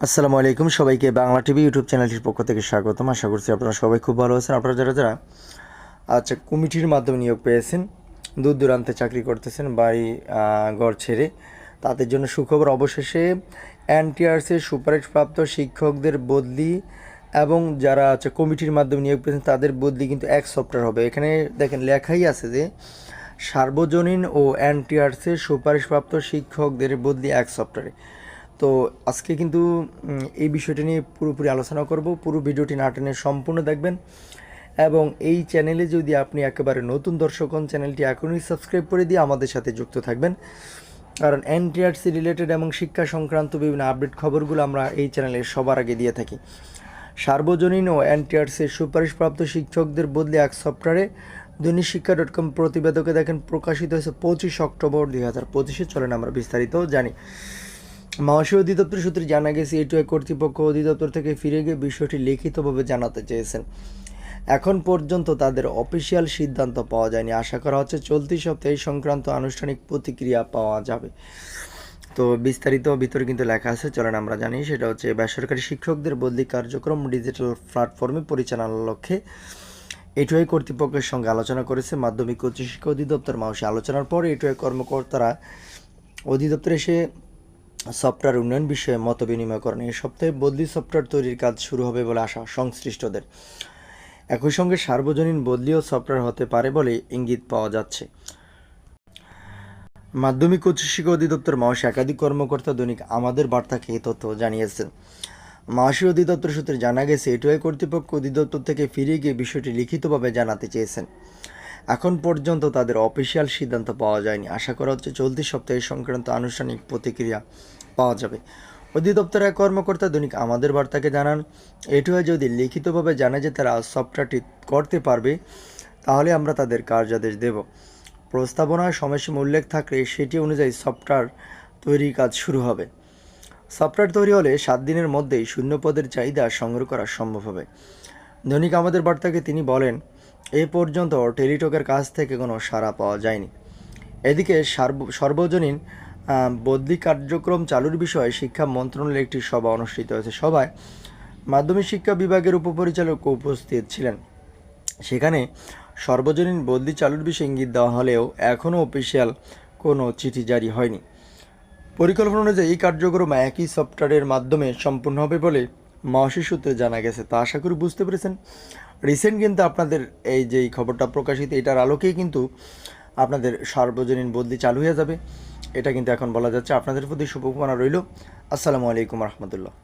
আসসালামু আলাইকুম সবাইকে বাংলা টিভি ইউটিউব চ্যানেলটির পক্ষ থেকে স্বাগতম। আশা করছি আপনারা সবাই খুব ভালো আছেন। আপনারা যারা যারা আচ্ছা কমিটির মাধ্যমে নিয়োগ পেয়েছেন, দূর দূরান্তে চাকরি করতেছেন, বাড়ি ঘর ছেড়ে, তাদের জন্য সুখবর অবশেষে এনটিআরসির সুপারিশপ্রাপ্ত শিক্ষকদের বদলি এবং যারা আছে কমিটির মাধ্যমে নিয়োগ পেয়েছেন, তাদের বদলি কিন্তু এক সপ্তাহ হবে। এখানে দেখেন লেখাই আছে যে, সার্বজনীন ও এনটিআরসির সুপারিশপ্রাপ্ত শিক্ষকদের বদলি এক সপ্তাহে। তো আজকে কিন্তু এই বিষয়টি নিয়ে পুরোপুরি আলোচনা করব। পুরো ভিডিওটি না টেনে সম্পূর্ণ দেখবেন। এবং এই চ্যানেলে যদি আপনি একেবারে নতুন দর্শক হন, চ্যানেলটি এখনই সাবস্ক্রাইব করে দিয়ে আমাদের সাথে যুক্ত থাকবেন। কারণ এনটিআরসি রিলেটেড এবং শিক্ষা সংক্রান্ত বিভিন্ন আপডেট খবরগুলো আমরা এই চ্যানেলে সবার আগে দিয়ে থাকি। সার্বজনীন ও এনটিআরসির সুপারিশপ্রাপ্ত শিক্ষকদের বদলে এক সফটওয়্যারে দৈনিক শিক্ষা ডট কম প্রতিবেদকে দেখেন প্রকাশিত হয়েছে পঁচিশ অক্টোবর দুই হাজার পঁচিশে। চলেন আমরা বিস্তারিত জানি। মহাশয় অধিদপ্তর সূত্রে জানা গেছে এটুআই কর্তৃপক্ষ অধিদপ্তর থেকে ফিরে গিয়ে বিষয়টি লিখিতভাবে জানাতে চেয়েছেন। এখন পর্যন্ত তাদের অফিসিয়াল সিদ্ধান্ত পাওয়া যায়নি। আশা করা হচ্ছে চলতি সপ্তাহে সংক্রান্ত আনুষ্ঠানিক প্রতিক্রিয়া পাওয়া যাবে। তো বিস্তারিত ভিতরে কিন্তু লেখা আছে, চলেন আমরা জানি। সেটা হচ্ছে, বেসরকারি শিক্ষকদের বদলি কার্যক্রম ডিজিটাল প্ল্যাটফর্মে পরিচালনার লক্ষ্যে এটুআই কর্তৃপক্ষের সঙ্গে আলোচনা করেছে মাধ্যমিক উচ্চ শিক্ষা অধিদপ্তর। মাসে আলোচনার পর এটুআই কর্মকর্তারা অধিদপ্তরে এসে সফটওয়্যার উন্নয়ন বিষয়ে মত বিনিময় করেন। এই সপ্তাহে বদলি সফটওয়্যার তৈরির কাজ শুরু হবে বলে আশা সংশ্লিষ্টদের। একই সঙ্গে সার্বজনীন বদলিও সফটওয়্যার হতে পারে বলে ইঙ্গিত পাওয়া যাচ্ছে। মাধ্যমিক উচ্চ শিক্ষা অধিদপ্তর মহাশয় একাধিক কর্মকর্তা দৈনিক আমাদের বার্তাকে এই তথ্য জানিয়েছেন। মহাশয় অধিদপ্তর সূত্রে জানা গেছে এটুআই কর্তৃপক্ষ অধিদপ্তর থেকে ফিরে গিয়ে বিষয়টি লিখিতভাবে জানাতে চেয়েছেন। এখন পর্যন্ত তাদের অফিসিয়াল সিদ্ধান্ত পাওয়া যায়নি। আশা করা হচ্ছে চলতি সপ্তাহে সংক্রান্ত আনুষ্ঠানিক প্রতিক্রিয়া পাওয়া যাবে। অধিদপ্তরের এক কর্মকর্তা দৈনিক আমাদের বার্তাকে জানান এটুআই যদি লিখিতভাবে জানে যে তারা সফটওয়্যারটি করতে পারবে, তাহলে আমরা তাদের কার্যাদেশ দেব। প্রস্তাবনায় সময়সীমা উল্লেখ থাকলে সেটি অনুযায়ী সফটওয়্যার তৈরির কাজ শুরু হবে। সফটওয়্যার তৈরি হলে সাত দিনের মধ্যেই শূন্য পদের চাহিদা সংগ্রহ করা সম্ভব হবে। দৈনিক আমাদের বার্তাকে তিনি বলেন এ পর্যন্ত টেলিটকের কাছ থেকে কোনো সাড়া পাওয়া যায়নি। এদিকে সার্ব- সর্বজনীন বদলি কার্যক্রম চালুর বিষয়ে শিক্ষা মন্ত্রণালয়ের একটি সভা অনুষ্ঠিত হয়েছে। সভায় মাধ্যমিক শিক্ষা বিভাগের উপপরিচালক উপস্থিত ছিলেন। সেখানে সর্বজনীন বদলি চালুর বিষয়ে ইঙ্গিত দেওয়া হলেও এখনও অফিসিয়াল কোনো চিঠি জারি হয়নি। পরিকল্পনা অনুযায়ী এই কার্যক্রম একই সফটওয়্যারের মাধ্যমে সম্পূর্ণ হবে বলে মহাশী সূত্রে জানা গেছে। তা আশা করি বুঝতে পেরেছেন। রিসেন্ট কিন্তু আপনাদের এই যে খবরটা প্রকাশিত, এটার আলোকেই কিন্তু আপনাদের সার্বজনীন বদলি চালু হয়ে যাবে। এটা কিন্তু এখন বলা যাচ্ছে। আপনাদের প্রতি শুভকামনা রইল। আসসালামু আলাইকুম রহমতুল্লাহ।